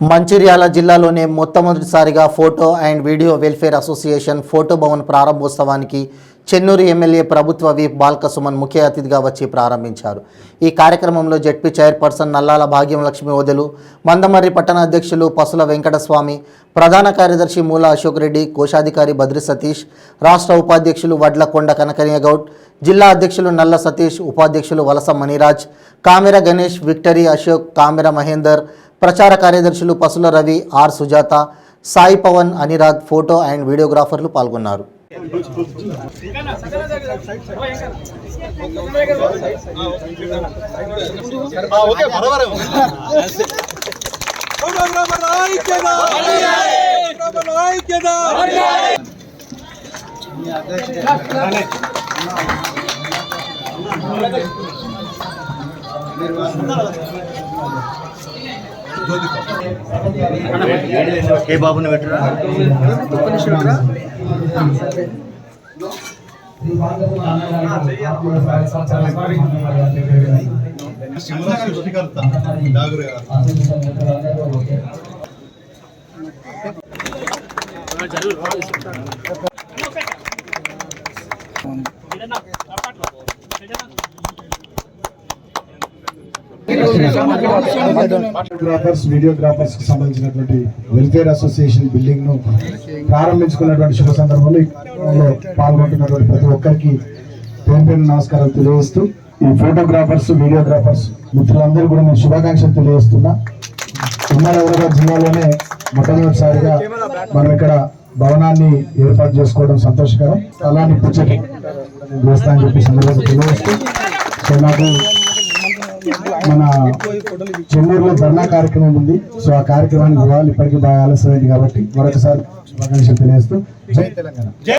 మంచిర్యాల జిల్లాలోనే మొట్టమొదటిసారిగా photo and video welfare association photo Bhavan ప్రారంభోత్సవానికి చెన్నూరు ఎమ్మెల్యే ప్రభుత్వ వీప్ బాల్క సుమన్ ముఖ్య అతిథిగా వచ్చి ప్రారంభించారు. ఈ కార్యక్రమంలో జడ్పీ చైర్పర్సన్ నల్లాల భాగ్యం లక్ష్మి ఓదెలు మందమర్రి పట్టణ అధ్యక్షులు పసుల వెంకటస్వామి ప్రధాన కార్యదర్శి మూల అశోక్ రెడ్డి కోశాధికారి బద్రి సతీష్ రాష్ట్ర ఉపాధ్యక్షులు వడ్లకొండ కొండ గౌడ్ జిల్లా అధ్యక్షులు నల్ల సతీష్ ఉపాధ్యక్షులు వలస మణిరాజ్ కామెర గణేష్ విక్టరీ అశోక్ కామెర మహేందర్ ప్రచార కార్యదర్శులు Pasula Ravi R Sujatha Sai Pavan Anirag photo and వీడియోగ్రాఫర్లు పాల్గొన్నారు. మీరు ఏ బాబుని పెట్టరా? సృష్టికర్త వీడియోగ్రాఫర్స్కి సంబంధించినటువంటి వెల్ఫేర్ అసోసియేషన్ బిల్డింగ్ను ప్రారంభించుకున్నటువంటి శుభ సందర్భంలో పాల్గొంటున్నటువంటి ప్రతి ఒక్కరికి పేరు పేరు నమస్కారాలు తెలియజేస్తూ ఈ ఫోటోగ్రాఫర్స్ వీడియోగ్రాఫర్స్ మిత్రులందరూ కూడా నేను శుభాకాంక్షలు తెలియజేస్తున్నా. ఉమ్మడి హైదరాబాద్ జిల్లాలోనే మొట్టమొదటిసారిగా మనం ఇక్కడ భవనాన్ని ఏర్పాటు చేసుకోవడం సంతోషకరం. అలానే పుచ్చకి చేస్తా అని చెప్పి సందర్భంగా తెలియజేస్తూ సో నాకు మన చెన్నూరులో ధర్నా కార్యక్రమం ఉంది. సో ఆ కార్యక్రమానికి పోవాలి. ఇప్పటికీ బాగా ఆలస్యమైంది కాబట్టి మరొకసారి శుభాకాంక్షలు తెలియజేస్తూ జై తెలంగాణ.